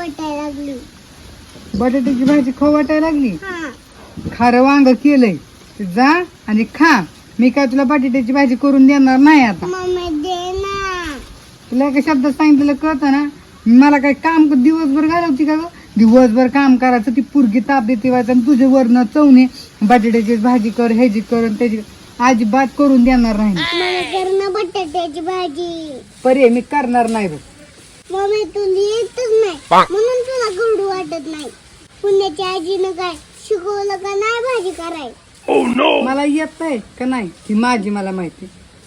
वाटायला लागली. बटाट्याची भाजी खाऊ वाटायला लागली? हा. खारं वांग केलंय. ते जा आणि खा. मी काय तुला बटाट्याची भाजी करून देणार नाही आता. मम्मी दे ना. तुला एका शब्दात सांगितलेलं कळतं ना? मला काय काम दिवसभर घालवती का ग? दिवसभर काम करायचं ती पुरगी ताप देते व्हायचं आणि तुझे वरण चवणे बटाट्याची भाजी कर ह्याची कर आणि त्याची अजिबात करून देणार नाही. मला कर ना बटाट्याची भाजी. पर्याय मी करणार नाही बघ. मम्मी तुला येतच नाही. म्हणून तुला गोड वाटत नाही. पुण्याच्या आजीनं काय शिकवलं का नाही भाजी कराय मला येत नाही का नाही? ती माझी मला माहिती.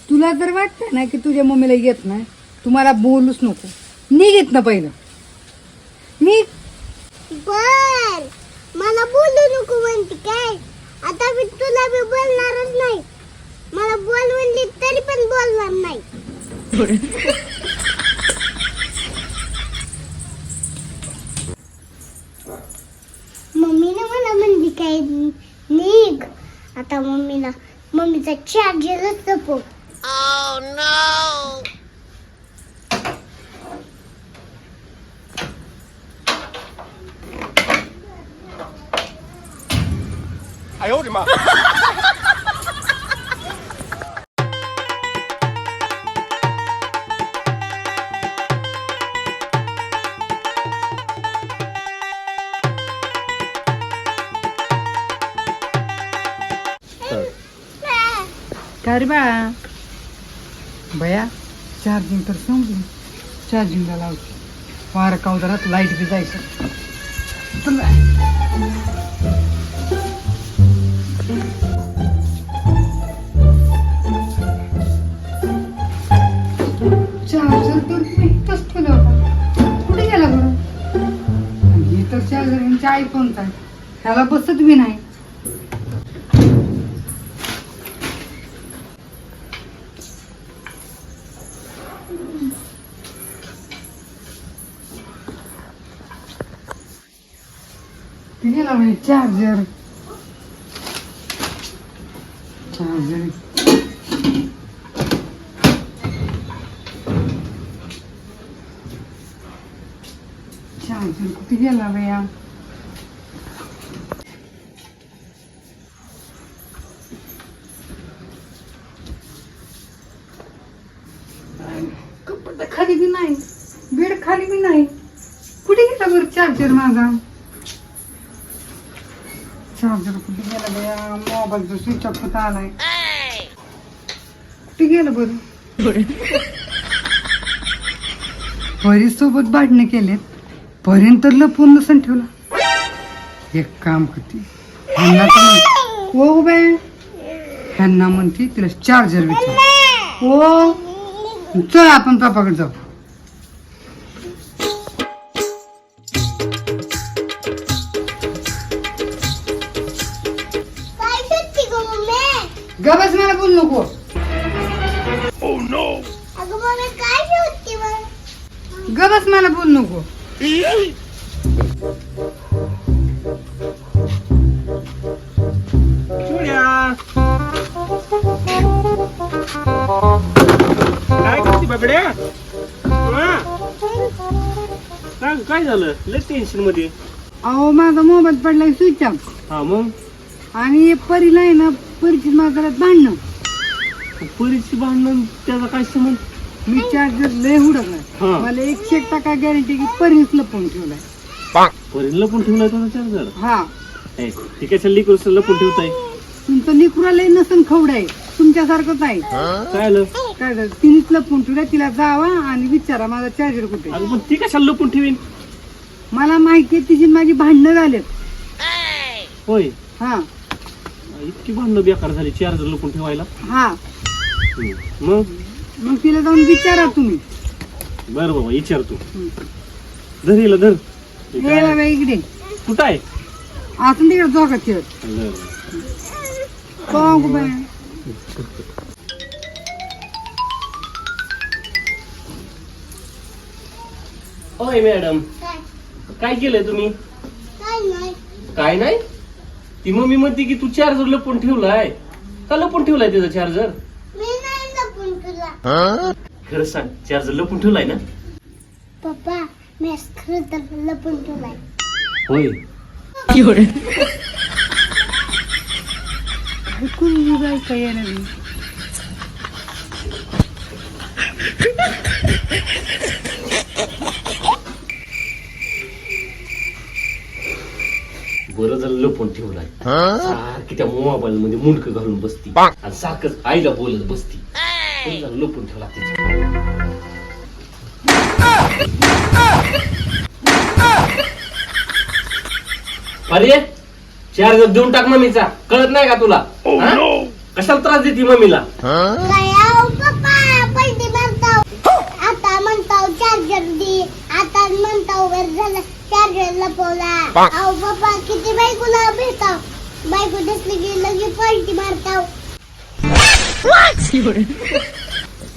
तुला जर वाटतंय ना की तुझ्या मम्मीला येत नाही तू मला बोलूच नको. निघित ना पहिलं. मी बर. मला बोलू नको म्हणते काय? आता मी तुला बी बोलणारच नाही. मला बोल म्हणली तरी पण बोलणार नाही. मला म्हणली काय निघ आता मम्मीला मम्मीचा चार्जरच जपव काय रे बाळा बया चार्जिंग तर संपली चार्जिंगला लावते. वार कावदारात लाइट बी जायचं. चार्जर तर मी इथंच ठेवला होता. कुठे गेला बरं? आणि हे तर चार्जर यांच्या आयफोनचा आहे. ह्याला बसत बी नाही. गेला म्हणजे चार्जर चार्जर चार्जर कुठे गेला भैया कपडे खाली बी नाही बेड खाली बी नाही. कुठे गेला बरं चार्जर माझा? चार्जर कुठे गेला बया मोबाईलचा स्विच ऑफ होता आलाय? कुठे गेलं बरं. परी सोबत भांडणं केलेत. परीन तर लपून नसन ठेवला. एक काम करते. ह्यांना तर म्हण- ओ बाय ह्यांना म्हणते तिला चार्जर विचार. ओ चल आपण पापाकडे जाऊ. गबस मला बोल नको. अगं मम्मी काय शोधते मग गबस मला बोल नको. काय करते बाबड्या? हा? काय काय झालं? लय टेन्शनमध्ये. अहो माझा मोबाईल पडलाय स्विच ऑफ. हा मग? आणि परीला आहे ना परीची माझ्या भांडणं. परीची भांडण त्याचा काय संबंध? मी चार्जर लय हुडकलाय. हा. मला एकशे एक टक्का गॅरंटी की परीच लपवून ठेवलाय. परीला लपून ठेवलाय तुझा चार्जर हा. ठीक आहे चल लिकूर लपून ठेवताय. तुमचं निकुरा लय नसन खवड आहे. तुमच्यासारखंच आहे. काय आलं काय झालं? तिनेच लपवून ठेवलाय तिला जावा आणि विचारा माझा चार्जर कुठे आहे. अगं पण ती कशाला लपून ठेवीन? मला माहिती आहे तिची आणि माझी भांडणं झालेत. होय. हा. इतकी भांडणं बेकार झाली चार्जर लपून ठेवायला. हा. हम्म. मग? मग तिला जाऊन विचारा तुम्ही. बरं बाबा विचार तू. धर हिला धर. हे इकडे. कुठं आहे? असून तिकडे झोका खेळत होय मॅडम. काय? काय केलंय तुम्ही? काय नाही. काय नाही? ती मम्मी म्हणते की तू चार्जर लपून ठेवलाय. का लपून ठेवलाय त्याचा चार्जर मी नाही लपून तुला खरं सांग चार्जर लपून ठेवलाय ना? पप्पा मी खरं लपून ठेवलाय. होय. ऐकून मी बाय काय येणार बरं झालं लपून ठेवलाय सारखी त्या मोबाईल मध्ये मुंडक घालून बसती. आणि सारखंच आईला बोलत बसती. लपून ठेवला अरे चार्जर देऊन टाक मम्मीचा. कळत नाही का तुला? हा? कशाला त्रास देते मम्मीला काय अहो पप्पा पलटी मारताव आता म्हणताव चार्जर दे आता म्हणताव वर झालं चार्जर लपवला अहो पप्पा किती बायकोला भेटाव? बायको दिसली की लगे पलटी मारताव.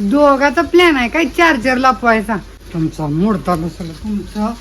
दोघाचा प्लॅन आहे काय? चार्जर लापवायचा. तुमचा मोडता बसला तुमचा.